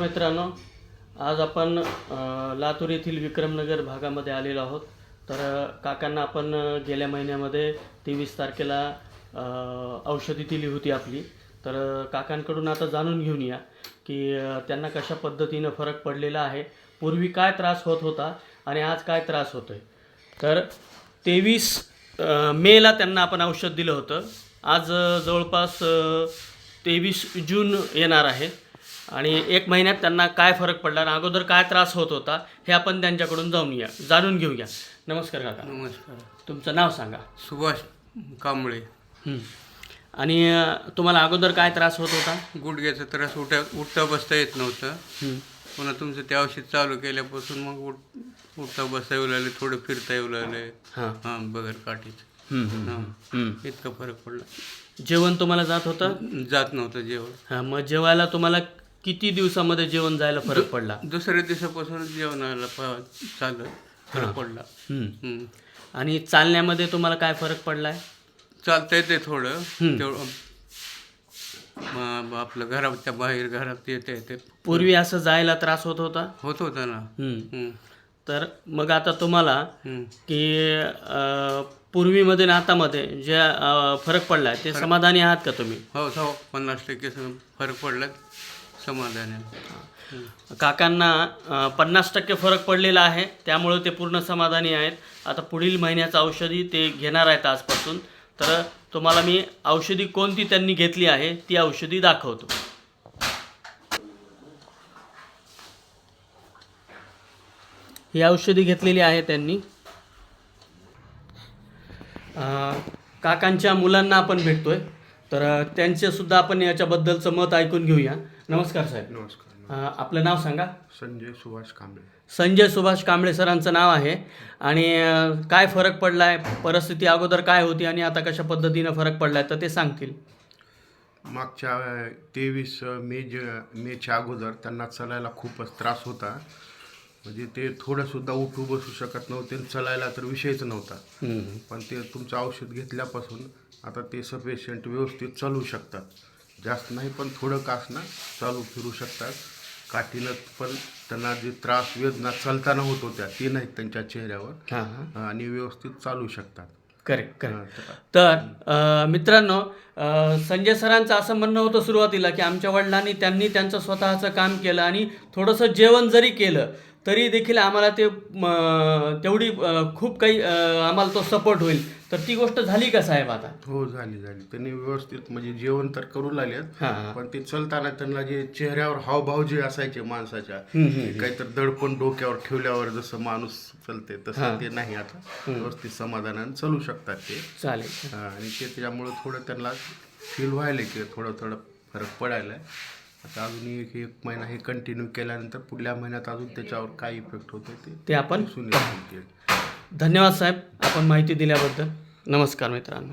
मित्रांनो आज आपण लातूर येथील विक्रमनगर भागामध्ये आलेलो आहोत. तर काकांना आपण गेल्या महिन्यामध्ये तेवीस तारखेला औषधी दिली होती आपली. तर काकांकडून आता जाणून घेऊन या की त्यांना कशा पद्धतीनं फरक पडलेला आहे पूर्वी काय त्रास होत होता आणि आज काय त्रास होतो आहे तर तेवीस मेला त्यांना आपण औषध दिलं होतं. आज जवळपास तेवीस जून येणार आहे. आणि एक महिन्यात त्यांना काय फरक पडला आणि अगोदर काय त्रास होत होता हे आपण त्यांच्याकडून जाऊन या जाणून घेऊया. नमस्कार काका. नमस्कार. तुमचं नाव सांगा. सुभाष कांबळे. हं. आणि अ, तुम्हाला अगोदर काय त्रास होत होता? गुडघ्याचा त्रास उठा उठता बसता येत नव्हतं. हं. पुन्हा तुमचं ते औषध चालू केल्यापासून मग उठ उठता बसता येऊ लागले थोडं फिरता येऊ लागले. हां. हां बगर काठीच. हं, हं, हां. हं. इतका फरक पडला. जेवण तुम्हाला जात होतं? जात नव्हतं जेवण. हां मग जेवायला तुम्हाला किती दिवसामध्ये जेवण जायला फरक पडला? दुसऱ्या दिवसापासून जेवणाला पा- फरक पडला. आणि चालण्यामध्ये तुम्हाला काय फरक पडलाय? चालता येते थोडं. तेवढं आपलं घराच्या बाहेर घरात येते येते पूर्वी असं जायला त्रास होत होता? होत होतं ना. हं. हं. तर मग आता तुम्हाला. की अ, पूर्वीमध्ये आणि आतामध्ये जे अ, फरक पडला आहे ते समाधानी आहात का तुम्ही? हो हो. पन्नास टक्के सम- फरक पडला समाधान आहे. काकांना पन्नास टक्के फरक पडलेला आहे त्यामुळे ते पूर्ण समाधानी आहेत. आता पुढील महिन्याचं औषधी ते घेणार आहेत आजपासून. तर तुम्हाला मी औषधी कोणती त्यांनी घेतली आहे ती औषधी दाखवतो. ही औषधी घेतलेली आहे त्यांनी. काकांच्या मुलांना आपण भेटतोय. तर त्यांचेसुद्धा आपण याच्याबद्दलचं मत ऐकून घेऊया. नमस्कार साहेब. नमस्कार अ, आपलं नाव सांगा. संजय सुभाष कांबळे. संजय सुभाष कांबळे सरांचं नाव आहे. आणि अ, काय फरक पडला आहे परिस्थिती अगोदर काय होती आणि आता कशा पद्धतीनं फरक पडला आहे तर ते सांगतील. मागच्या तेवीस मे ज मेच्या अगोदर त्यांना चालायला खूपच त्रास होता. म्हणजे ते थोडंसुद्धा उठू बसू शकत नव्हते आणि चालायला तर विषयच नव्हता. पण ते तुमचं औषध घेतल्यापासून आता ते सफिशियंट व्यवस्थित चालू शकतात. जास्त नाही पण थोडं का असणार चालू फिरू शकतात. काठीनं पण त्यांना जे त्रास वेदना चालताना होत होत्या ते नाहीत त्यांच्या चेहऱ्यावर. हां हां. आणि व्यवस्थित चालू शकतात. Correct correct. तर- मित्रांनो संजय सरांचं असं म्हणणं होतं सुरुवातीला की आमच्या वडिलांनी त्यांनी त्यांचं स्वतःचं काम केलं आणि थोडंसं जेवण जरी केलं तरी देखील आम्हाला ते तेवढी खूप काही आम्हाला तो सपोर्ट होईल. तर ती गोष्ट झाली का साहेब आता? हो झाली झाली. त्यांनी व्यवस्थित म्हणजे जेवण तर करू लागलेत हां पण ते चलताना त्यांना जे चेहऱ्यावर हावभाव जे असायचे माणसाच्या काहीतरी दडपण डोक्यावर ठेवल्यावर जसं माणूस चलते. तसं ते नाही आता. व्यवस्थित समाधानाने चालू शकतात ते. चालेल. आणि ते त्याच्यामुळं थोडं त्यांना फील व्हायला की थोडं थोडं फरक पडायला आता अजून एक एक महिना हे कंटिन्यू केल्यानंतर पुढल्या महिन्यात अजून त्याच्यावर काय इफेक्ट होतो ते ते आपण दिसून येईल ते. धन्यवाद साहेब आपण माहिती दिल्याबद्दल नमस्कार मित्रांनो